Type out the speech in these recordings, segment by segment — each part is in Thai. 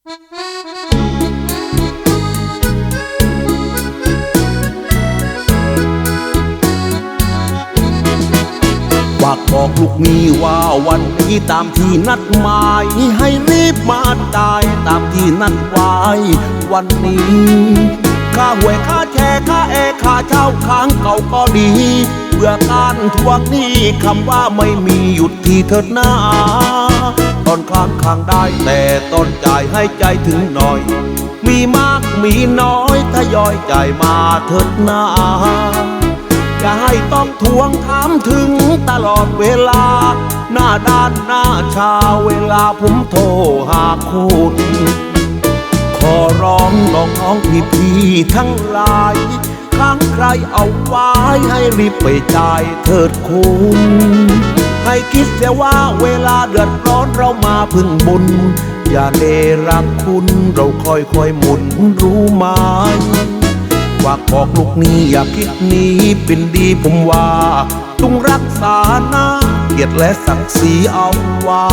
ฝากบอกลูกนี้ว่าวันนี้ตามที่นัดหมายให้รีบมาจ่ายตามที่นัดไว้วันนี้ค่าหวยค่าแชร์ค่าแอร์ค่าเช่าค้างเก่าก็ดีเพื่อการทวงหนี้คำว่าไม่มีหยุดที่เถิดหน้า ตอนค้างค้างได้ แต่ตอนจ่ายให้ใจถึงหน่อย มีมากมีน้อยทยอยจ่ายมาเถิดนาอย่าให้ต้องทวงถามถึงตลอดเวลา หน้าด้านหน้าชาเวลาผมโทรหาคุณขอร้องน้องน้องพี่พี่ทั้งหลายค้างใครเอาไว้ให้รีบไปจ่ายเถิดคุณ คิดเสียว่าเวลาเดือดร้อนเรามาพึ่งบุญ อย่าเนรักคุณเราค่อยค่อยหมุนรู้ไหมฝากบอกลูกนี้อย่าคิดนี้เป็นดีผมว่าต้องรักษาหน้าเกียรติและศักดิ์ศรีเอาไว้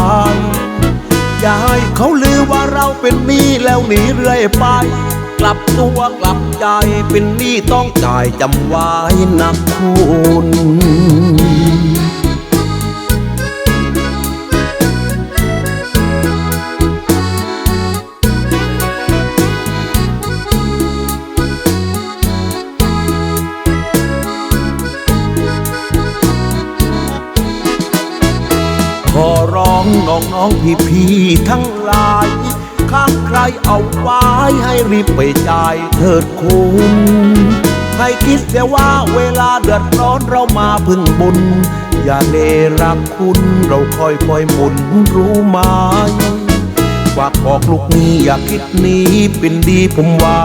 อย่าให้เขาลือว่าเราเป็นหนี้แล้วหนีเรื่อยไป กลับตัวกลับใจเป็นหนี้ต้องจ่ายจำไว้นะคุณ องน้องน้องพี่พี่ทั้งหลายข้างใครเอาไว้ให้รีบไปจ่ายเถิดคุณให้คิดเสียว่าเวลาเดือดร้อนเรามาพึ่งบุญ อย่าเนรักคุณเราคอยคอยหมุนรู้ไหมฝากบอกลูกนี้อย่าคิดนี้เป็นดีผมว่า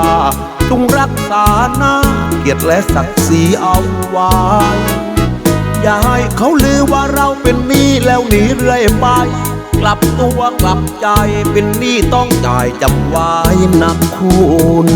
ต้องรักษาหน้าเกียรติและศักดิ์ศรีเอาไว้อย่าให้เขาลือว่าเรา หนี้แล้วหนีเรื่อยไป กลับตัวกลับใจเป็นหนี้ต้องจ่ายจำไว้นะคุณ